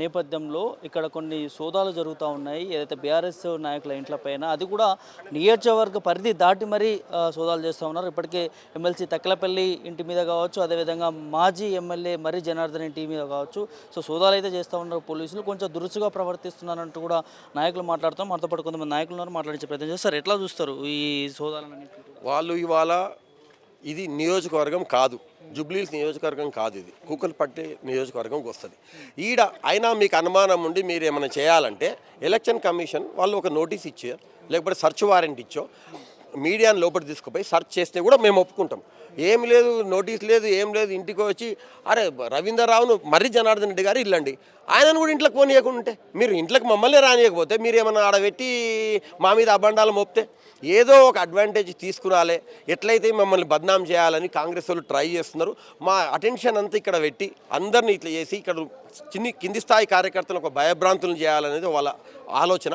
నేపథ్యంలో ఇక్కడ కొన్ని సోదాలు జరుగుతూ ఉన్నాయి. ఏదైతే బీఆర్ఎస్ నాయకుల ఇంట్లపైన అది కూడా నియోజకవర్గ పరిధి దాటి మరీ సోదాలు చేస్తూ ఉన్నారు. ఇప్పటికే ఎమ్మెల్సీ తక్కలపల్లి ఇంటి మీద కావచ్చు అదేవిధంగా మాజీ ఎమ్మెల్యే మరి జనార్దన్ ఇంటి మీద కావచ్చు. సో సోదాలు అయితే చేస్తూ ఉన్నారు పోలీసులు. కొంచెం దురుసుగా ప్రవర్తిస్తున్నారంటూ కూడా నాయకులు మాట్లాడుతాం మనతో పాటు కొంతమంది నాయకులు ఉన్నారు. మాట్లాడించే ప్రయత్నం చేస్తారు. ఎట్లా చూస్తారు ఈ సోదాలు వాళ్ళు ఇవాళ ఇది నియోజకవర్గం కాదు. జుబ్లీస్ నియోజకవర్గం కాదు ఇది. కూకల్పట్టి నియోజకవర్గంకి వస్తుంది. ఈడ అయినా మీకు అనుమానం ఉండి మీరు ఏమైనా చేయాలంటే ఎలక్షన్ కమిషన్ వాళ్ళు ఒక నోటీస్ ఇచ్చారు. లేకపోతే సర్చ్ వారెంట్ ఇచ్చో. మీడియాని లోపల తీసుకుపోయి సర్చ్ చేస్తే కూడా మేము ఒప్పుకుంటాం. ఏం లేదు నోటీస్ లేదు ఏం లేదు ఇంటికి వచ్చి అరే రవీంద్రరావును మర్రి జనార్దన్ రెడ్డి గారు ఇల్లండి. ఆయనను కూడా ఇంట్లోకి పోనీయకుండా ఉంటే. మీరు ఇంట్లోకి మమ్మల్ని రానియకపోతే మీరు ఏమైనా ఆడబెట్టి మా మీద అబండాలు మోపితే ఏదో ఒక అడ్వాంటేజ్ తీసుకురాలే. ఎట్లయితే మమ్మల్ని బద్నాం చేయాలని కాంగ్రెస్ వాళ్ళు ట్రై చేస్తున్నారు మా అటెన్షన్ అంతా ఇక్కడ పెట్టి అందరిని ఇట్లా చేసి ఇక్కడ చిన్ని కింది స్థాయి కార్యకర్తలు ఒక భయభ్రాంతులను చేయాలనేది వాళ్ళ ఆలోచన.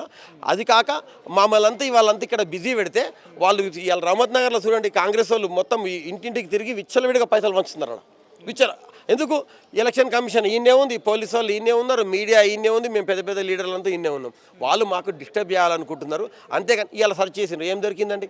అది కాక మమ్మల్ని అంతా వాళ్ళంతా ఇక్కడ బిజీ పెడితే వాళ్ళు ఇవాళ రహమత్ నగర్లో చూడండి కాంగ్రెస్ వాళ్ళు మొత్తం ఇంటింటికి తిరిగి విచ్చలవిడిగా పైసలు పంచుతున్నారు అక్కడ విచ్చల ఎందుకు? ఎలక్షన్ కమిషన్ ఈయనే ఉంది పోలీసు వాళ్ళు ఈయనే ఉన్నారు మీడియా ఈయనే ఉంది మేము పెద్ద పెద్ద లీడర్లంతా ఈయనే ఉన్నాం. వాళ్ళు మాకు డిస్టర్బ్ చేయాలనుకుంటున్నారు. అంతేకాని ఇవాళ సర్చ్ చేసిండ్రు. ఏం దొరికిందండి?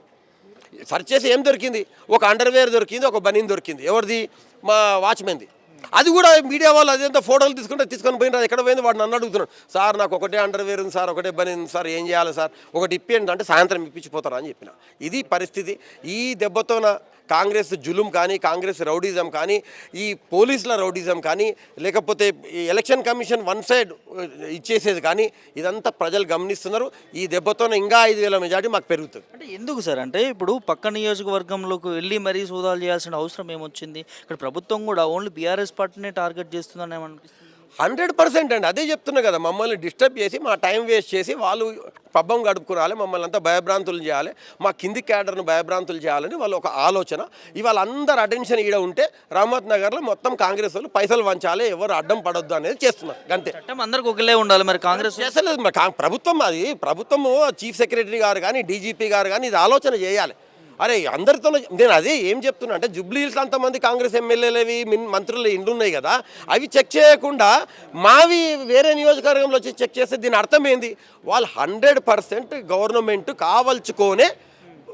సర్చ్ చేసి ఏం దొరికింది? ఒక అండర్వేర్ దొరికింది ఒక బనీన్ దొరికింది. ఎవరిది? మా వాచ్మెన్ది. అది కూడా మీడియా వాళ్ళు అదేంత ఫోటోలు తీసుకుంటే తీసుకొని పోయిన ఎక్కడ పోయింది వాడు నన్ను అడుగుతున్నాడు. సార్ నాకు ఒకటే అండర్వేర్ ఉంది సార్ ఒకటే బనీ ఉంది సార్ ఏం చేయాలి సార్? ఒకటి ఇప్పియండి అంటే సాయంత్రం ఇప్పించిపోతారా? అని చెప్పిన. ఇది పరిస్థితి. ఈ దెబ్బతోన కాంగ్రెస్ జులుం కానీ కాంగ్రెస్ రౌడీజం కానీ ఈ పోలీసుల రౌడీజం కానీ లేకపోతే ఈ ఎలక్షన్ కమిషన్ వన్ సైడ్ ఇచ్చేసేది కానీ ఇదంతా ప్రజలు గమనిస్తున్నారు. ఈ దెబ్బతోనే ఇంకా ఐదు వేల మెజార్టీ మాకు పెరుగుతుంది. అంటే ఎందుకు సార్? అంటే ఇప్పుడు పక్క నియోజకవర్గంలోకి వెళ్ళి మరీ సోదాలు చేయాల్సిన అవసరం ఏమొచ్చింది? ఇక్కడ ప్రభుత్వం కూడా ఓన్లీ బీఆర్ఎస్ పార్టీనే టార్గెట్ చేస్తుందని ఏమనిపిస్తుంది? హండ్రెడ్ పర్సెంట్ అండి. అదే చెప్తున్నా కదా మమ్మల్ని డిస్టర్బ్ చేసి మా టైం వేస్ట్ చేసి వాళ్ళు పబ్బం గడుపుకురాలి మమ్మల్ని అంతా భయభ్రాంతులు చేయాలి మా కింది క్యాడర్ను భయభ్రాంతులు చేయాలని వాళ్ళు ఒక ఆలోచన. ఇవాళ అందరు అటెన్షన్ ఈడ ఉంటే రామత్ నగర్లో మొత్తం కాంగ్రెస్ వాళ్ళు పైసలు వంచాలి ఎవరు అడ్డం పడొద్దు అనేది చేస్తున్నారు. అంతే. అందరికి ఒకలే ఉండాలి మరి కాంగ్రెస్? చేస్తలేదు మరి? ప్రభుత్వం అది ప్రభుత్వము చీఫ్ సెక్రటరీ గారు కానీ డీజీపీ గారు కానీ ఇది ఆలోచన చేయాలి. అరే అందరితో నేను అదే ఏం చెప్తున్నా అంటే జుబ్లీహిల్స్ అంతమంది కాంగ్రెస్ ఎమ్మెల్యేలవి మిన్ మంత్రులు ఇండ్లు ఉన్నాయి కదా అవి చెక్ చేయకుండా మావి వేరే నియోజకవర్గంలో వచ్చి చెక్ చేస్తే దీని అర్థం ఏంది? వాళ్ళు హండ్రెడ్ పర్సెంట్ గవర్నమెంట్ కావల్చుకోనే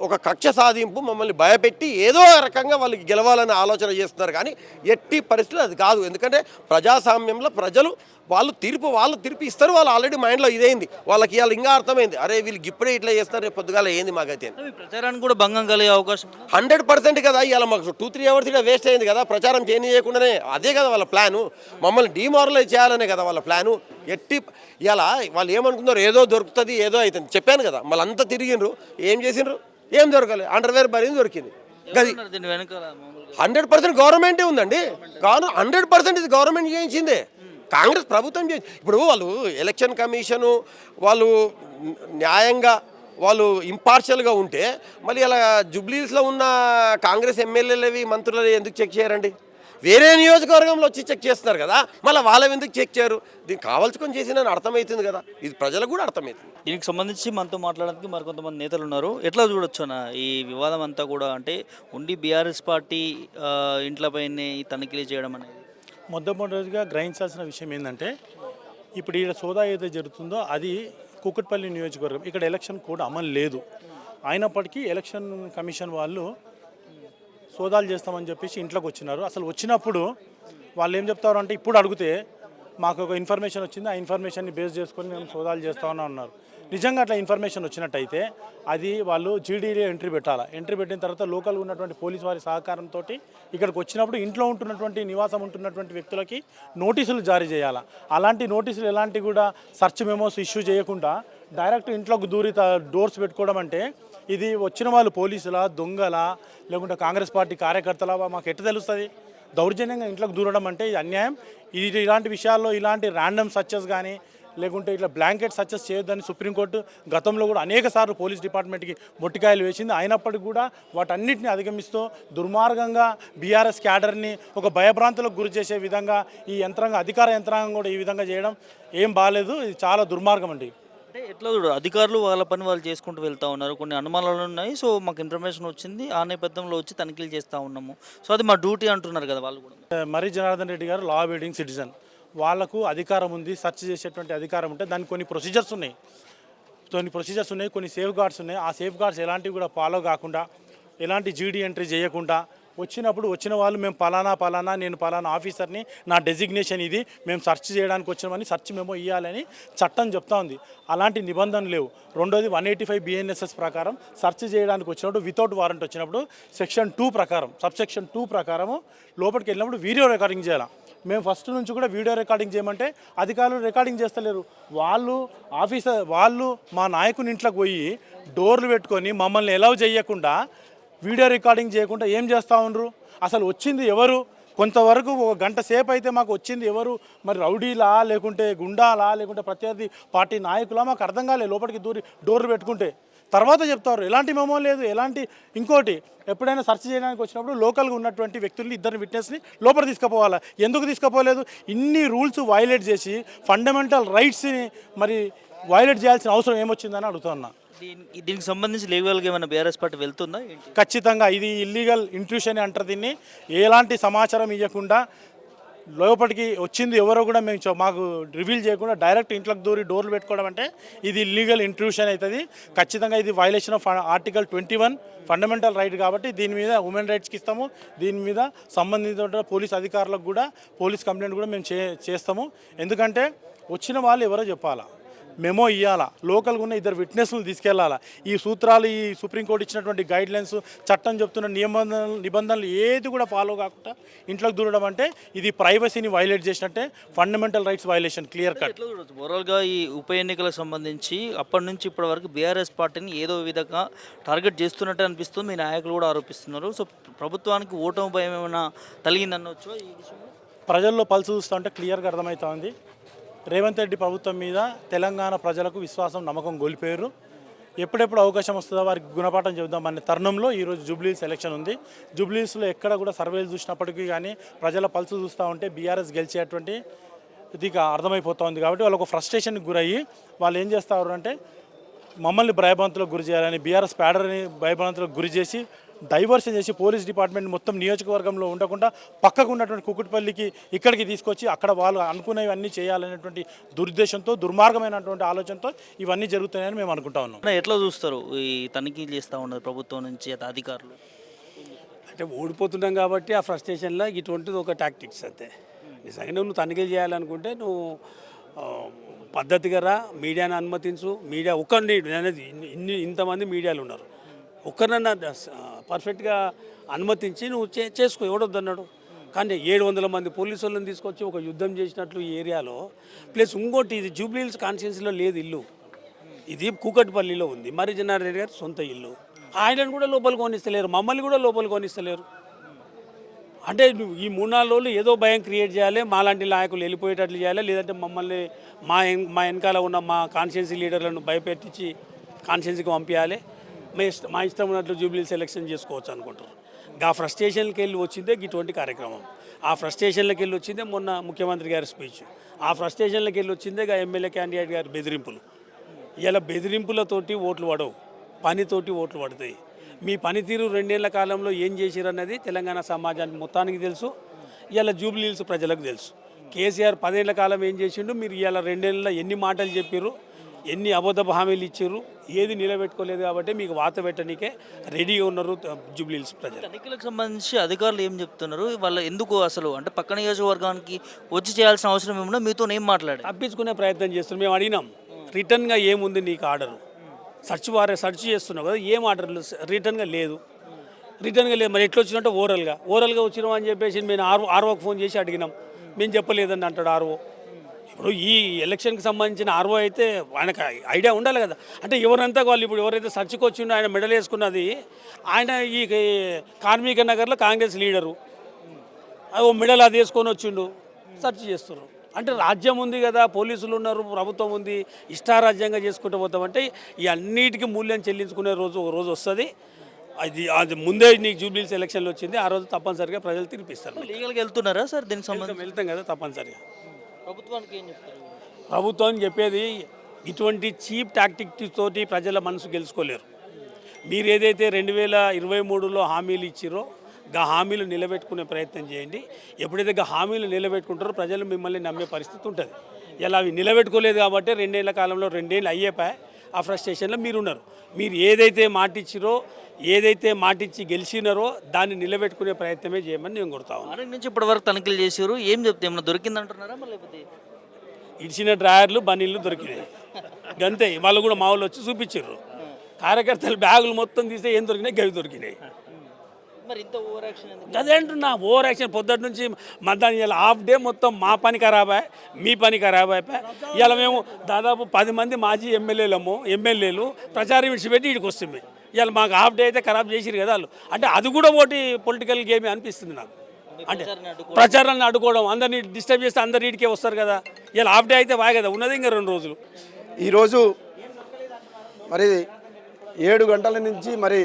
ఒక కక్ష సాధింపు మమ్మల్ని భయపెట్టి ఏదో రకంగా వాళ్ళకి గెలవాలని ఆలోచన చేస్తున్నారు. కానీ ఎట్టి పరిస్థితులు అది కాదు. ఎందుకంటే ప్రజాస్వామ్యంలో ప్రజలు వాళ్ళు తీర్పు వాళ్ళు తీర్పు ఇస్తారు. వాళ్ళు ఆల్రెడీ మైండ్లో ఇదైంది. వాళ్ళకి ఇవాళ ఇంకా అర్థమైంది. అరే వీళ్ళు ఇప్పుడే ఇట్లా చేస్తారు రేపు పొద్దుగాల ఏంది మాకైతే ప్రచారానికి కూడా భంగం కలిగే అవకాశం? హండ్రెడ్ పర్సెంట్ కదా. ఇవాళ మాకు టూ త్రీ అవర్స్ ఇక్కడ వేస్ట్ అయింది కదా. ప్రచారం చేయనీయకుండానే అదే కదా వాళ్ళ ప్లాను మమ్మల్ని డిమారలైజ్ చేయాలనే కదా వాళ్ళ ప్లాను ఎట్టి ఇలా వాళ్ళు ఏమనుకున్నారు ఏదో దొరుకుతుంది ఏదో అవుతుంది చెప్పాను కదా. మళ్ళీ అంతా తిరిగిండ్రు. ఏం చేసిండ్రు? ఏం దొరకలేదు అండర్వేర్ బరీని దొరికింది. గది హండ్రెడ్ పర్సెంట్ గవర్నమెంటే ఉందండి. కాను హండ్రెడ్ పర్సెంట్ ఇది గవర్నమెంట్ చేయించిందే. కాంగ్రెస్ ప్రభుత్వం చేయి ఇప్పుడు వాళ్ళు ఎలక్షన్ కమిషను వాళ్ళు న్యాయంగా వాళ్ళు ఇంపార్షియల్గా ఉంటే మళ్ళీ అలా జుబ్లీస్లో ఉన్న కాంగ్రెస్ ఎమ్మెల్యేలవి మంత్రులు ఎందుకు చెక్ చేయరండి? వేరే నియోజకవర్గంలో వచ్చి చెక్ చేస్తున్నారు కదా మళ్ళీ వాళ్ళవి ఎందుకు చెక్ చేయరు? దీనికి కావాల్సుకొని చేసిన అర్థమవుతుంది కదా. ఇది ప్రజలకు కూడా అర్థమవుతుంది. దీనికి సంబంధించి మనతో మాట్లాడడానికి మరికొంతమంది నేతలు ఉన్నారు. ఎట్లా చూడొచ్చు అన్న ఈ వివాదం అంతా కూడా అంటే ఉండి బీఆర్ఎస్ పార్టీ ఇంట్లపైనే ఈ తనిఖీలు చేయడం అనేది? మొట్టమొదటిగా గ్రహించాల్సిన విషయం ఏంటంటే ఇప్పుడు ఈ సోదా ఏదైతే జరుగుతుందో అది కుక్కట్పల్లి నియోజకవర్గం ఇక్కడ ఎలక్షన్ కోడ్ అమలు లేదు. అయినప్పటికీ ఎలక్షన్ కమిషన్ వాళ్ళు సోదాలు చేస్తామని చెప్పేసి ఇంట్లోకి వచ్చినారు. అసలు వచ్చినప్పుడు వాళ్ళు ఏం చెప్తారు అంటే ఇప్పుడు అడిగితే మాకు ఒక ఇన్ఫర్మేషన్ వచ్చింది. ఆ ఇన్ఫర్మేషన్ని బేస్ చేసుకొని మేము సోదాలు చేస్తామని అన్నారు. నిజంగా అట్లా ఇన్ఫర్మేషన్ వచ్చినట్టయితే అది వాళ్ళు జీడీలో ఎంట్రీ పెట్టాలి? ఎంట్రీ పెట్టిన తర్వాత లోకల్ ఉన్నటువంటి పోలీస్ వారి సహకారంతో ఇక్కడికి వచ్చినప్పుడు ఇంట్లో ఉంటున్నటువంటి నివాసం ఉంటున్నటువంటి వ్యక్తులకి నోటీసులు జారీ చేయాలి? అలాంటి నోటీసులు ఎలాంటి కూడా సర్చ్ మెమోస్ ఇష్యూ చేయకుండా డైరెక్ట్ ఇంట్లోకి దూరి డోర్స్ పెట్టుకోవడం అంటే ఇది వచ్చిన వాళ్ళు పోలీసులా దొంగలా లేకుంటే కాంగ్రెస్ పార్టీ కార్యకర్తలా మాకు ఎట్ట తెలుస్తుంది? దౌర్జన్యంగా ఇంట్లోకి దూరడం అంటే ఇది అన్యాయం. ఇది ఇలాంటి విషయాల్లో ఇలాంటి ర్యాండమ్ సర్చెస్ కానీ లేకుంటే ఇట్లా బ్లాంకెట్ సచెస్ చేయొద్దని సుప్రీంకోర్టు గతంలో కూడా అనేక సార్లు పోలీస్ డిపార్ట్మెంట్కి మొట్టికాయలు వేసింది. అయినప్పటికీ కూడా వాటన్నిటిని అధిగమిస్తూ దుర్మార్గంగా బీఆర్ఎస్ క్యాడర్ని ఒక భయభ్రాంతులకు గురి చేసే విధంగా ఈ యంత్రాంగం అధికార యంత్రాంగం కూడా ఈ విధంగా చేయడం ఏం బాగాలేదు ఇది చాలా దుర్మార్గం అండి. అంటే ఎట్లా చూడు అధికారులు వాళ్ళ పని వాళ్ళు చేసుకుంటూ వెళ్తూ ఉన్నారు. కొన్ని అనుమానాలు ఉన్నాయి. సో మాకు ఇన్ఫర్మేషన్ వచ్చింది. ఆ నేపథ్యంలో వచ్చి తనిఖీలు చేస్తూ ఉన్నాము. సో అది మా డ్యూటీ అంటున్నారు కదా వాళ్ళు కూడా. మరి జనార్దన్ రెడ్డి గారు లా బీడింగ్ సిటిజన్ వాళ్ళకు అధికారం ఉంది. సెర్చ్ చేసేటువంటి అధికారం ఉంటే దానికి కొన్ని ప్రొసీజర్స్ ఉన్నాయి. కొన్ని ప్రొసీజర్స్ ఉన్నాయి. కొన్ని సేఫ్ గార్డ్స్ ఉన్నాయి. ఆ సేఫ్ గార్డ్స్ ఎలాంటివి కూడా ఫాలో కాకుండా ఎలాంటి జీడీ ఎంట్రీ చేయకుండా వచ్చినప్పుడు వచ్చిన వాళ్ళు మేము పలానా పలానా నేను పలానా ఆఫీసర్ని నా డెసిగ్నేషన్ ఇది మేము సెర్చ్ చేయడానికి వచ్చినామని సెర్చ్ మేము ఇవ్వాలని చట్టం చెప్తా ఉంది. అలాంటి నిబంధనలు లేవు. రెండోది వన్ ఎయిటీ ఫైవ్ బిఎన్ఎస్ఎస్ ప్రకారం సెర్చ్ చేయడానికి వచ్చినప్పుడు వితౌట్ వారెంట్ వచ్చినప్పుడు సెక్షన్ టూ ప్రకారం సబ్ సెక్షన్ టూ ప్రకారం లోపలికి వెళ్ళినప్పుడు వీడియో రికార్డింగ్ చేయాలి. మేము ఫస్ట్ నుంచి కూడా వీడియో రికార్డింగ్ చేయమంటే అధికారులు రికార్డింగ్ చేస్తలేరు. వాళ్ళు ఆఫీసర్ వాళ్ళు మా నాయకుని ఇంట్లోకి పోయి డోర్లు పెట్టుకొని మమ్మల్ని ఎలవ్ చేయకుండా వీడియో రికార్డింగ్ చేయకుండా ఏం చేస్తూ ఉండరు? అసలు వచ్చింది ఎవరు? కొంతవరకు ఒక గంట సేపు అయితే మాకు వచ్చింది ఎవరు? మరి రౌడీలా లేకుంటే గుండాలా లేకుంటే ప్రత్యర్థి పార్టీ నాయకులా? మాకు అర్థం కాలేదు లోపలికి దూరి డోర్లు పెట్టుకుంటే. తర్వాత చెప్తారు ఎలాంటి మెమో లేదు ఎలాంటి ఇంకోటి? ఎప్పుడైనా సెర్చ్ చేయడానికి వచ్చినప్పుడు లోకల్గా ఉన్నటువంటి వ్యక్తుల్ని ఇద్దరు విట్నెస్ని లోపల తీసుకుపోవాలా? ఎందుకు తీసుకుపోలేదు? ఇన్ని రూల్స్ వైలేట్ చేసి ఫండమెంటల్ రైట్స్ని మరి వైలేట్ చేయాల్సిన అవసరం ఏమొచ్చిందని అడుగుతున్నా దీనికి దీనికి సంబంధించి లీగల్గా ఏమైనా బీఆర్ఎస్ పార్టీ వెళ్తుందా? ఏంటి? ఖచ్చితంగా ఇది ఇల్లీగల్ ఇంట్రూషన్ అంటారు దీన్ని. ఎలాంటి సమాచారం ఇవ్వకుండా లోపలికి వచ్చింది ఎవరో కూడా మేము చ- మాకు రివీల్ చేయకుండా డైరెక్ట్ ఇంట్లోకి దూరి డోర్లు పెట్టుకోవడం అంటే ఇది ఇల్లీగల్ ఇంట్రూషన్ అవుతుంది. ఖచ్చితంగా ఇది violation of article twenty one fundamental right కాబట్టి దీని మీద ఉమెన్ రైట్స్కి ఇస్తాము. దీని మీద సంబంధిత పోలీస్ అధికారులకు కూడా పోలీస్ కంప్లైంట్ కూడా మేము చే చేస్తాము. ఎందుకంటే వచ్చిన వాళ్ళు ఎవరో చెప్పాలా? మెమో ఇవ్వాలా లోకల్గా ఉన్న ఇద్దరు విట్నెస్లు తీసుకెళ్ళాలా? ఈ సూత్రాలు ఈ సుప్రీంకోర్టు ఇచ్చినటువంటి గైడ్ లైన్స్ చట్టం చెప్తున్న నిబంధనలు నిబంధనలు ఏది కూడా ఫాలో కాకుండా ఇంట్లోకి దూరడం అంటే ఇది ప్రైవసీని వైలేట్ చేసినట్టే fundamental rights violation clear cut ఓవరాల్గా ఈ ఉప ఎన్నికలకు సంబంధించి అప్పటి నుంచి ఇప్పటి వరకు బీఆర్ఎస్ పార్టీని ఏదో విధంగా టార్గెట్ చేస్తున్నట్టు అనిపిస్తుంది మీ నాయకులు కూడా ఆరోపిస్తున్నారు. సో ప్రభుత్వానికి ఓటమి భయం ఏమైనా కలిగిందనొచ్చు ఈ విషయంలో? ప్రజల్లో పల్స్ చూస్తూ ఉంటే క్లియర్గా అర్థమవుతా ఉంది. రేవంత్ రెడ్డి ప్రభుత్వం మీద తెలంగాణ ప్రజలకు విశ్వాసం నమ్మకం కోల్పోయారు. ఎప్పుడెప్పుడు అవకాశం వస్తుందో వారికి గుణపాఠం చెబుదామనే తరుణంలో ఈరోజు జూబ్లీస్ ఎలక్షన్ ఉంది. జూబ్లీస్లో ఎక్కడ కూడా సర్వేలు చూసినప్పటికీ కానీ ప్రజల పల్సు చూస్తూ ఉంటే బీఆర్ఎస్ గెలిచేటువంటి ఇది ఇక ఉంది కాబట్టి వాళ్ళు ఒక ఫ్రస్ట్రేషన్కి గురయ్యి వాళ్ళు ఏం చేస్తారు అంటే మమ్మల్ని భయభ్రాంతులకు గురి చేయాలని బీఆర్ఎస్ ప్యాడర్ని భయభ్రాంతులకు గురి చేసి డైవర్షన్ చేసి పోలీస్ డిపార్ట్మెంట్ మొత్తం నియోజకవర్గంలో ఉండకుండా పక్కకు ఉన్నటువంటి కుకుట్పల్లికి ఇక్కడికి తీసుకొచ్చి అక్కడ వాళ్ళు అనుకునేవన్నీ చేయాలనేటువంటి దురుద్దేశంతో దుర్మార్గమైనటువంటి ఆలోచనతో ఇవన్నీ జరుగుతున్నాయని మేము అనుకుంటా ఉన్నాం. అన్న, ఎట్లా చూస్తారు? ఈ తనిఖీలు చేస్తూ ఉన్నారు ప్రభుత్వం నుంచి అత- అధికారులు? అంటే ఓడిపోతున్నాం కాబట్టి ఆ ఫ్రస్ట్రేషన్లో ఇటువంటిది ఒక టాక్టిక్స్ అంతే. నిజంగా నువ్వు తనిఖీలు చేయాలనుకుంటే నువ్వు పద్ధతిగా రా మీడియాని అనుమతించు. మీడియా ఒక్కరిని అనేది ఇన్ని- ఇన్ని ఇంతమంది మీడియాలు ఉన్నారు. ఒక్కరినన్నా పర్ఫెక్ట్గా అనుమతించి నువ్వు చే చేసుకో ఎవడొద్దన్నాడు. కానీ ఏడు వందల మంది పోలీసు వాళ్ళని తీసుకొచ్చి ఒక యుద్ధం చేసినట్లు ఈ ఏరియాలో ప్లస్ ఇంకోటి ఇది జూబ్లీహిల్స్ కాన్స్టిట్యున్సీలో లేదు ఇల్లు. ఇది కూకట్పల్లిలో ఉంది. మరి జనార్దన్ గారి సొంత ఇల్లు. ఆయనను కూడా లోపల కొనిస్తలేరు మమ్మల్ని కూడా లోపల కొనిస్తలేరు. అంటే ఈ మూడు నాలుగు రోజులు ఏదో భయం క్రియేట్ చేయాలి మాలాంటి నాయకులు వెళ్ళిపోయేటట్లు చేయాలి లేదంటే మమ్మల్ని మా మా వెనకాల ఉన్న మా కాన్స్టిట్యున్సీ లీడర్లను భయపెట్టించి కాన్స్టిట్యున్సీకి పంపించాలి మా ఇష్టం మా ఇష్టం ఉన్నట్లు జూబ్లీ సెలెక్షన్ చేసుకోవచ్చు అనుకుంటారు ఆ ఫ్రస్ట్రేషన్కి వెళ్ళి వచ్చిందే ఇటువంటి కార్యక్రమం. ఆ ఫ్రస్ట్రేషన్లకు వెళ్ళి వచ్చిందే మొన్న ముఖ్యమంత్రి గారి స్పీచ్. ఆ ఫ్రస్ట్రేషన్లకు వెళ్ళి వచ్చిందే ఎమ్మెల్యే క్యాండిడేట్ గారి బెదిరింపులు. ఇలా బెదిరింపులతోటి ఓట్లు పడవు. పనితోటి ఓట్లు పడతాయి. మీ పనితీరు రెండేళ్ళ కాలంలో ఏం చేసిరన్నది తెలంగాణ సమాజానికి మొత్తానికి తెలుసు. ఇవాళ జూబ్లీహిల్స్ ప్రజలకు తెలుసు. కేసీఆర్ పదేళ్ళ కాలం ఏం చేసిండు? మీరు ఇలా రెండేళ్ళ ఎన్ని మాటలు చెప్పారు ఎన్ని అబద్ధపు హామీలు ఇచ్చారు ఏది నిలబెట్టుకోలేదు కాబట్టి మీకు వాత పెట్టడానికే రెడీగా ఉన్నారు జూబ్లీహిల్స్ ప్రజలు. తనిఖీలకు సంబంధించి అధికారులు ఏం చెప్తున్నారు? వాళ్ళ ఎందుకు అసలు అంటే పక్క నియోజకవర్గానికి వచ్చి చేయాల్సిన అవసరం ఏమన్నా మీతో ఏం మాట్లాడారు? తప్పించుకునే ప్రయత్నం చేస్తున్నాం మేము అడిగినాం రిటర్న్గా ఏముంది నీకు ఆర్డర్? సర్చ్ వారే సర్చ్ చేస్తున్నావు కదా ఏం ఆర్డర్ రిటర్న్గా లేదు. రిటర్న్గా లేదు మరి ఎట్లా వచ్చినట్టు ఓరల్గా? ఓరల్గా వచ్చినాం అని చెప్పేసి మేము ఆర్ఓ ఆర్ఓకి ఫోన్ చేసి అడిగినాం. మేము చెప్పలేదని అంటాడు ఆర్ఓ ఇప్పుడు ఈ ఎలక్షన్కి సంబంధించిన ఆర్ఓ అయితే ఆయనకు ఐడియా ఉండాలి కదా. అంటే ఎవరంతా వాళ్ళు ఇప్పుడు ఎవరైతే సర్చ్కి వచ్చిండో ఆయన మెడల్ వేసుకున్నది ఆయన ఈ కార్మిక నగర్లో కాంగ్రెస్ లీడరు. అది ఓ మిడల్ అది వేసుకొని వచ్చిండు సెర్చ్ చేస్తారు అంటే రాజ్యం ఉంది కదా పోలీసులు ఉన్నారు ప్రభుత్వం ఉంది ఇష్టారాజ్యంగా చేసుకుంటూ పోతామంటే ఈ అన్నిటికీ మూల్యం చెల్లించుకునే రోజు ఒక రోజు వస్తుంది. అది అది ముందే నీకు జూబ్లీస్ ఎలక్షన్లు వచ్చింది ఆ రోజు తప్పనిసరిగా ప్రజలు తీర్పిస్తారు. లీగల్గా వెళ్తున్నారా సార్ దీనికి సంబంధించి? వెళ్తాం కదా తప్పనిసరిగా. ప్రభుత్వానికి ఏం చెప్తారు? ప్రభుత్వం చెప్పేది ఇటువంటి చీప్ టాక్టిక్ తోటి ప్రజల మనసు గెలుచుకోలేరు. మీరు ఏదైతే రెండు వేల ఇరవై మూడులో హామీలు ఇచ్చిరో గా హామీలు నిలబెట్టుకునే ప్రయత్నం చేయండి. ఎప్పుడైతే గా హామీలు నిలబెట్టుకుంటారో ప్రజలు మిమ్మల్ని నమ్మే పరిస్థితి ఉంటుంది. ఇలా అవి నిలబెట్టుకోలేదు కాబట్టి రెండేళ్ళ కాలంలో రెండేళ్ళు అయ్యేపాయి ఆ ఫ్రస్ట్రేషన్లో మీరున్నారు. మీరు ఏదైతే మాటిచ్చిరో ఏదైతే మాటిచ్చి గెలిచినారో దాన్ని నిలబెట్టుకునే ప్రయత్నమే చేయమని నేను కొడతా ఉన్నాను నుంచి ఇప్పటి వరకు తనిఖీలు చేసారు ఏం చెప్తే ఏమన్నా దొరికిందంటున్నారా లేకపోతే? ఇడిచిన డ్రాయర్లు బనీళ్ళు దొరికినాయి. గంతే. వాళ్ళు కూడా మా వాళ్ళు వచ్చి చూపించారు. కార్యకర్తలు బ్యాగులు మొత్తం తీస్తే ఏం దొరికినాయి? గవి దొరికినాయి. ఇంత ఓవర్ యాక్షన్ ఎందుకు? అదే అంటున్నా ఓవర్ యాక్షన్. పొద్దుటి నుంచి మధ్యాహ్నం ఇలా హాఫ్ డే మొత్తం మా పని ఖరాబ్ అయ్యి మీ పని ఖరాబ్. అయిపోయి ఇలా మేము దాదాపు పది మంది మాజీ ఎమ్మెల్యేలము ఎమ్మెల్యేలు ప్రచారం విడిచిపెట్టి ఇక్కడికి వస్తుంది ఇలా మాకు హాఫ్ డే అయితే ఖరాబ్ చేసిరు కదా వాళ్ళు. అంటే అది కూడా ఒకటి పొలిటికల్ గేమ్ అనిపిస్తుంది నాకు. అంటే ప్రచారాన్ని అడ్డుకో- ప్రచారాన్ని అడ్డుకోవడం అందరినీ డిస్టర్బ్ చేస్తే అందరి ఇంటికే వస్తారు కదా. ఇలా హాఫ్ డే అయితే బాగా కదా ఉన్నది ఇంకా రెండు రోజులు. ఈరోజు మరి ఏడు గంటల నుంచి మరి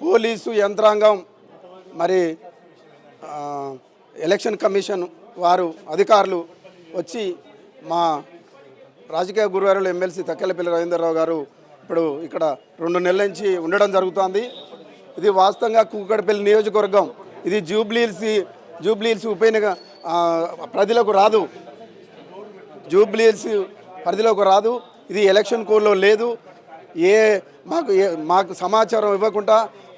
పోలీసు యంత్రాంగం మరి ఆ, ఎలక్షన్ కమిషన్ వారు అధికారులు వచ్చి మా రాజకీయ గురువారులు ఎమ్మెల్సీ తక్కెలపల్లి రవీంద్రరావు గారు ఇప్పుడు ఇక్కడ రెండు నెలల నుంచి ఉండడం జరుగుతోంది. ఇది వాస్తవంగా కూకడపల్లి నియోజకవర్గం. ఇది జూబ్లీల్స్ జూబ్లీల్స్ ఉప ఎన్నిక ప్రజలకు రాదు. జూబ్లీల్స్ పరిధిలోకి రాదు. ఇది ఎలక్షన్ కోడ్లో లేదు. ఏ మాకు ఏ మాకు సమాచారం ఇవ్వకుండా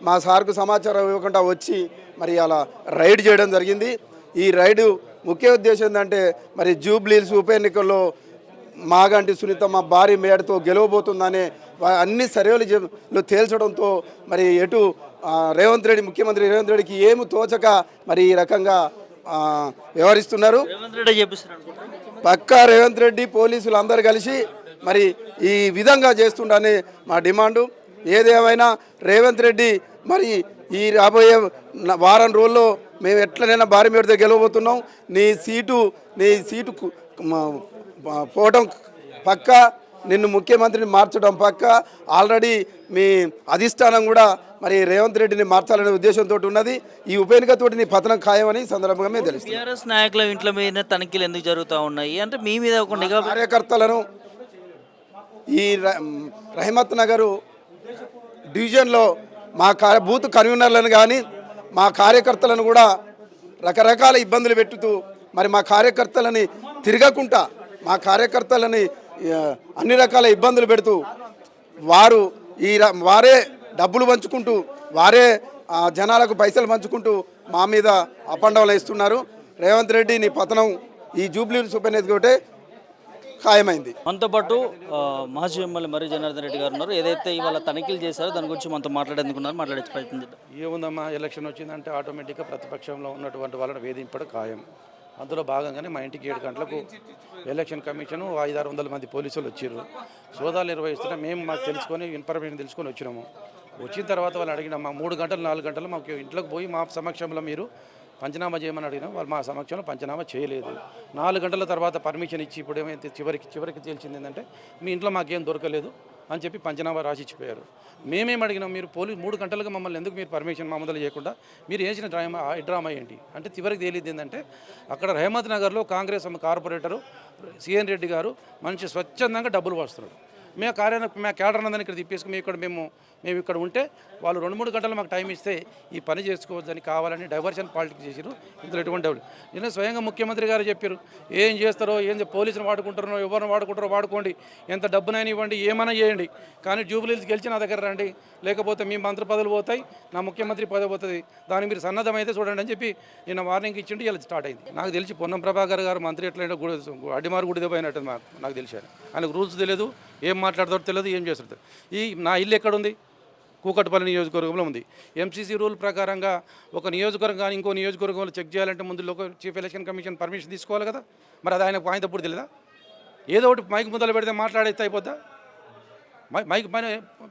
మా సార్కు సమాచారం ఇవ్వకుండా వచ్చి మరి అలా రైడ్ చేయడం జరిగింది. ఈ రైడు ముఖ్య ఉద్దేశం ఏంటంటే మరి జూబ్లీల్స్ ఉప ఎన్నికల్లో మాగంటి సునీత మా భారీ మేడతో గెలవబోతుందనే అన్ని సర్వేలు తేల్చడంతో మరి ఎటు రేవంత్ రెడ్డి ముఖ్యమంత్రి రేవంత్ రెడ్డికి ఏమి తోచక మరి ఈ రకంగా వ్యవహరిస్తున్నారు. పక్కా రేవంత్ రెడ్డి పోలీసులు అందరు కలిసి మరి ఈ విధంగా చేస్తుండని మా డిమాండు. ఏదేమైనా రేవంత్ రెడ్డి మరి ఈ రాబోయే వారం రోజుల్లో మేము ఎట్లనైనా భారీ మేడతో గెలవబోతున్నాం. నీ సీటు నీ సీటు పోవటం పక్క. నిన్ను ముఖ్యమంత్రిని మార్చడం పక్క ఆల్రెడీ మీ అధిష్టానం కూడా మరి రేవంత్ రెడ్డిని మార్చాలనే ఉద్దేశంతో ఉన్నది. ఈ ఉప ఎన్నికతోటి నీ పతనం ఖాయమని సందర్భంగా మేము తెలుస్తుంది టీఆర్ఎస్ నాయకుల ఇంట్లో మీద తనిఖీలు ఎందుకు జరుగుతూ ఉన్నాయి? అంటే మీ మీద ఒక నిఘా కార్యకర్తలను ఈ రహమత్ నగరు డివిజన్లో మా కార్య బూత్ కన్వీనర్లను కానీ మా కార్యకర్తలను కూడా రకరకాల ఇబ్బందులు పెట్టుతూ మరి మా కార్యకర్తలని తిరగకుండా మా కార్యకర్తలని అన్ని రకాల ఇబ్బందులు పెడుతూ వారు ఈ ర- వారే డబ్బులు పంచుకుంటూ వారే ఆ, జనాలకు పైసలు పంచుకుంటూ మా మీద అపండవలు ఇస్తున్నారు రేవంత్ రెడ్డి నీ పతనం ఈ జూబ్లీ సూపర్ ఒకటే ఖాయమైంది. మనతో పాటు మాజీ ఎమ్మెల్యే మర్రి జనార్దన్ రెడ్డి గారు ఉన్నారు. ఏదైతే ఇవాళ తనిఖీలు చేశారో దాని గురించి మనతో మాట్లాడేందుకున్నారు మాట్లాడే ప్రయత్నం ఏముందమ్మా ఎలక్షన్ వచ్చిందంటే ఆటోమేటిక్గా ప్రతిపక్షంలో ఉన్నటువంటి వాళ్ళని వేధింపడం ఖాయం. అందులో భాగంగానే మా ఇంటికి ఏడు గంటలకు ఎలక్షన్ కమిషన్ ఐదారు వందల మంది పోలీసులు వచ్చారు. సోదాలు నిర్వహిస్తున్నా మేము మాకు తెలుసుకొని ఇన్ఫర్మేషన్ తెలుసుకొని వచ్చినాము. వచ్చిన తర్వాత వాళ్ళు అడిగిన మా మూడు గంటలు నాలుగు గంటలు మాకు ఇంట్లోకి పోయి మా సమక్షంలో మీరు పంచనామా చేయమని అడిగినా వాళ్ళు మా సమక్షంలో పంచనామా చేయలేదు. నాలుగు గంటల తర్వాత పర్మిషన్ ఇచ్చి ఇప్పుడు ఏమైతే చివరికి చివరికి తేల్చింది ఏంటంటే మీ ఇంట్లో మాకేం దొరకలేదు అని చెప్పి పంచనామా రాసి ఇచ్చిపోయారు. మేమేం అడిగినాం? మీరు పోలీస్ మూడు గంటలుగా మమ్మల్ని ఎందుకు మీరు పర్మిషన్ మా మొదలు చేయకుండా మీరు వేసిన డ్రామా డ్రామా ఏంటి? అంటే చివరికి తేలింది ఏంటంటే అక్కడ రహమత్ నగర్లో కాంగ్రెస్ కార్పొరేటరు సిఎన్ రెడ్డి గారు మంచి స్వచ్ఛందంగా డబ్బులు వస్తున్నాడు మేము కార్యాలయం మా క్యాడర్ అందరిని ఇక్కడ తిప్పేసుకుని మేము ఇక్కడ మేము మేము ఇక్కడ ఉంటే వాళ్ళు రెండు మూడు గంటలు మాకు టైం ఇస్తే ఈ పని చేసుకోవద్దని కావాలని డైవర్షన్ పాలిటిక్స్ చేశారు ఇందులో ఎటువంటి డబ్బులు నిన్న స్వయంగా ముఖ్యమంత్రి గారు చెప్పారు ఏం చేస్తారో ఏం పోలీసులు వాడుకుంటారో ఎవరిని వాడుకుంటారో వాడుకోండి. ఎంత డబ్బునైనా ఇవ్వండి ఏమైనా చేయండి. కానీ జూబిలీస్ గెలిచి నా దగ్గర రండి. లేకపోతే మీ మంత్రి పదవులు పోతాయి నా ముఖ్యమంత్రి పదవి పోతుంది. దానికి మీరు సన్నద్ధమైతే చూడండి అని చెప్పి నిన్న వార్నింగ్ ఇచ్చిండి ఇలా స్టార్ట్ అయింది. నాకు తెలిసి పొన్నం ప్రభాకర్ గారు మంత్రి ఎట్లయినా గుడి అడ్డిమారు గుడి పోయినట్టు మాకు నాకు తెలిసాను ఆయన. ఆయనకు రూల్స్ తెలియదు ఏం మాట్లాడతాడో తెలియదు ఏం చేస్తాడో ఈ నా ఇల్లు ఎక్కడుంది? కూకట్పల్లి నియోజకవర్గంలో ఉంది. ఎంసీసీ రూల్ ప్రకారంగా ఒక నియోజకవర్గం కానీ ఇంకో నియోజకవర్గంలో చెక్ చేయాలంటే ముందు local chief election commission permission తీసుకోవాలి కదా? మరి అది ఆయన ఆయన తప్పుడు తెలియదా ఏదో ఒకటి మైక్ మొదలు పెడితే మాట్లాడేస్తే అయిపోద్దా? మైక్ పైన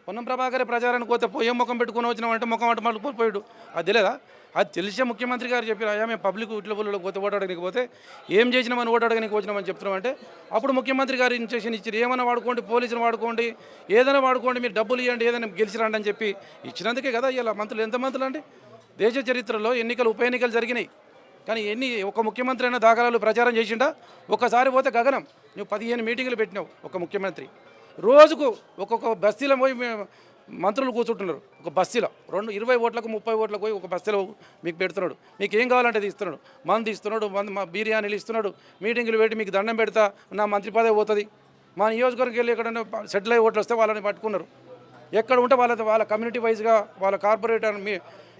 పొన్నం ప్రభాకరే ప్రచారానికి పోతే ఏం ముఖం పెట్టుకొని వచ్చినామంటే ముఖం అటు మళ్ళీ పోయాడు. అది తెలియదా అది తెలిసే ముఖ్యమంత్రి గారు చెప్పారు అయ్యా మేము పబ్లిక్ ఇట్ల బుల్లలో పోతే ఓటు అడగనికి పోతే ఏం చేసినామని ఓటు అడగనికి వచ్చినామని చెప్తున్నామంటే అప్పుడు ముఖ్యమంత్రి గారు ఇన్స్ట్రక్షన్ ఇచ్చారు ఏమైనా వాడుకోండి పోలీసులు వాడుకోండి ఏదైనా వాడుకోండి మీరు డబ్బులు ఇవ్వండి ఏదైనా గెలిచిరండి అని చెప్పి ఇచ్చినందుకే కదా ఇలా మంత్రులు ఎంత మంత్రులు అండి? దేశ చరిత్రలో ఎన్నికలు ఉప ఎన్నికలు జరిగినాయి. కానీ ఎన్ని ఒక ముఖ్యమంత్రి అయినా దాఖలాలు ప్రచారం చేసిండా? ఒక్కసారి పోతే గగనం నువ్వు పదిహేను మీటింగులు పెట్టినావు ఒక ముఖ్యమంత్రి. రోజుకు ఒక్కొక్క బస్తీలో పోయి మేము మంత్రులు కూర్చుంటున్నారు. ఒక బస్సులో. రెండు ఇరవై ఓట్లకు ముప్పై ఓట్లకు పోయి ఒక బస్సులో మీకు పెడుతున్నాడు. మీకు ఏం కావాలంటే అది ఇస్తున్నాడు. మంది ఇస్తున్నాడు మంది మా బిర్యానీలు ఇస్తున్నాడు. మీటింగులు పెట్టి మీకు దండం పెడతా నా మంత్రి పదవి పోతుంది. మా నియోజకవర్గం వెళ్ళి ఎక్కడైనా సెటిల్ అయ్యి ఓట్లు వస్తే వాళ్ళని పట్టుకున్నారు. ఎక్కడ ఉంటే వాళ్ళ వాళ్ళ కమ్యూనిటీ వైజ్గా వాళ్ళ కార్పొరేటర్ మీ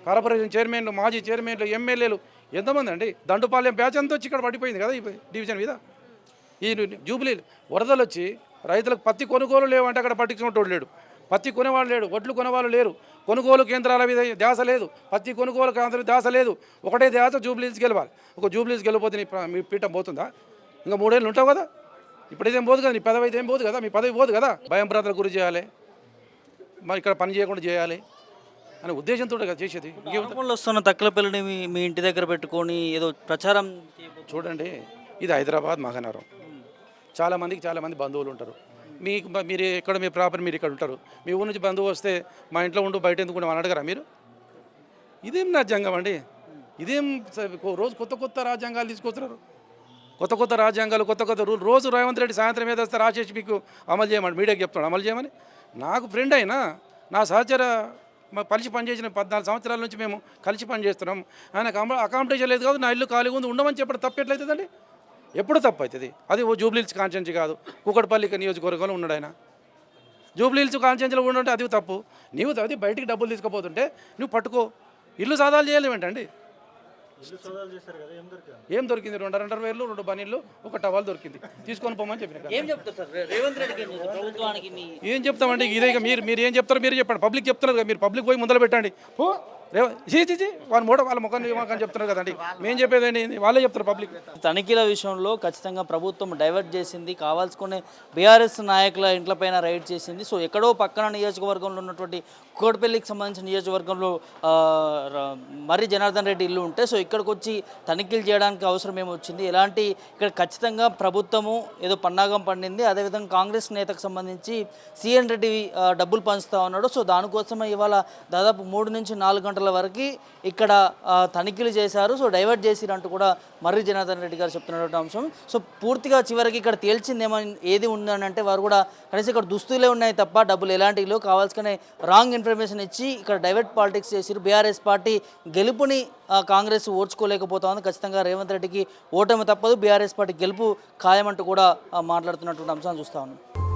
కార్పొరేషన్ చైర్మన్లు మాజీ చైర్మన్లు ఎమ్మెల్యేలు ఎంతమంది అండి? దండుపాలెం బ్యాచ్ అంతా వచ్చి ఇక్కడ పడిపోయింది కదా ఈ డివిజన్ మీద? ఈ జూబిలీ వరదలు వచ్చి రైతులకు పత్తి కొనుగోలు లేవంటే అక్కడ పట్టించుకున్నట్టు లేడు. పత్తి కొనేవాళ్ళు లేడు వడ్లు కొనేవాళ్ళు లేరు. కొనుగోలు కేంద్రాల మీద ధ్యాస లేదు. పత్తి కొనుగోలు కేంద్రాల ధ్యాస లేదు. ఒకటే ధ్యాస జూబ్లీస్ గెలవాలి. ఒక జూబ్లీస్ గెలిపోతే నీ మీ పీఠం పోతుందా? ఇంకా మూడేళ్ళు ఉంటావు కదా. ఇప్పుడు ఇదేం పోదు కదా నీ పదవి అయితే ఏం పోదు కదా మీ పదవి పోదు కదా. భయం భ్రాంతలకు గురి చేయాలి. మరి ఇక్కడ పని చేయకుండా చేయాలి అనే ఉద్దేశంతో కదా చేసేది. వస్తున్న తక్కలపల్లిని మీ మీ ఇంటి దగ్గర పెట్టుకొని ఏదో ప్రచారం. చూడండి ఇది హైదరాబాద్ మహానగరం చాలామందికి చాలామంది బంధువులు ఉంటారు. మీకు మీరు ఎక్కడ మీ ప్రాపర్ మీరు ఇక్కడ ఉంటారు. మీ ఊరు నుంచి బంధువు వస్తే మా ఇంట్లో ఉండు బయట ఎందుకు అని అడగరా మీరు? ఇదేం రాజ్యాంగం అండి? ఇదేం రోజు కొత్త కొత్త రాజ్యాంగాలు తీసుకొస్తున్నారు. కొత్త కొత్త రాజ్యాంగాలు కొత్త కొత్త రూల్ రోజు రేవంత్ రెడ్డి సాయంత్రం ఏదో వస్తే రాసేసి మీకు అమలు చేయమని మీడియాకి చెప్తాడు అమలు చేయమని? నాకు ఫ్రెండ్ అయినా నా సహచర కలిసి పనిచేసిన పద్నాలుగు సంవత్సరాల నుంచి మేము కలిసి పనిచేస్తున్నాం. ఆయనకు అమ అకామిడేషన్ లేదు కాదు నా ఇల్లు ఖాళీగా ఉంది ఉండమని చెప్పడం తప్పెట్లయితుందండి ఎప్పుడు తప్పు అవుతుంది అది ఓ జూబ్లీహిల్స్ కాన్స్టిట్యున్సీ కాదు. కుకట్పల్లి నియోజకవర్గంలో ఉన్నాడు ఆయన. జూబ్లీహిల్స్ కాన్స్టిట్యున్సీలో ఉండంటే అది తప్పు. నీవు అది బయటికి డబ్బులు తీసుకుపోతుంటే నువ్వు పట్టుకో. ఇల్లు సాదాలు చేయలేవు ఏంటండి? ఏం దొరికింది? రెండు రెండర వేలు రెండు బనీళ్ళు ఒక టవల్ దొరికింది. తీసుకొని పోమని చెప్పిన కదా. ఏం చెప్తామండి? ఇదే మీరు మీరు ఏం చెప్తారో మీరు చెప్పండి. పబ్లిక్ చెప్తున్నారు కదా మీరు పబ్లిక్ పోయి ముందర పెట్టండి. పో వాళ్ళ వాళ్ళ ముఖం నియమకం చెప్తున్నారు కదండి. మేము చెప్పేదండి వాళ్ళే చెప్తారు పబ్లిక్. తనిఖీల విషయంలో ఖచ్చితంగా ప్రభుత్వం డైవర్ట్ చేసింది కావాల్సుకునే బీఆర్ఎస్ నాయకుల ఇంట్లపైన రైడ్ చేసింది. సో ఎక్కడో పక్కన నియోజకవర్గంలో ఉన్నటువంటి కోటపల్లికి సంబంధించిన నియోజకవర్గంలో మరి మర్రి జనార్దన్ రెడ్డి ఇల్లు ఉంటే సో ఇక్కడికి వచ్చి తనిఖీలు చేయడానికి అవసరం ఏమొచ్చింది? ఎలాంటి ఇక్కడ ఖచ్చితంగా ప్రభుత్వము ఏదో పన్నాగం పండింది. అదేవిధంగా కాంగ్రెస్ నేతకు సంబంధించి సిఎన్ రెడ్డి డబ్బులు పంచుతా ఉన్నాడు. సో దానికోసమే ఇవాళ దాదాపు మూడు నుంచి నాలుగు గంటల వరకు ఇక్కడ తనిఖీలు చేశారు. సో డైవర్ట్ చేసిరంటూ కూడా మర్రి జనార్దన్ రెడ్డి గారు చెప్తున్నటువంటి అంశం. సో పూర్తిగా చివరికి ఇక్కడ తేల్చింది ఏమని ఏది ఉందని అంటే వారు కూడా కనీసం ఇక్కడ దుస్తులే ఉన్నాయి తప్ప డబ్బులు ఎలాంటివి లేవు కావాల్సుకునే రాంగ్ ఇన్ఫర్మేషన్ ఇచ్చి ఇక్కడ డైవర్ట్ పాలిటిక్స్ చేసిరు బీఆర్ఎస్ పార్టీ గెలుపుని కాంగ్రెస్ ఓడ్చుకోలేకపోతా ఖచ్చితంగా రేవంత్ రెడ్డికి ఓటమి తప్పదు. బీఆర్ఎస్ పార్టీ గెలుపు ఖాయమంటూ కూడా మాట్లాడుతున్నటువంటి అంశాన్ని చూస్తా ఉన్నాం.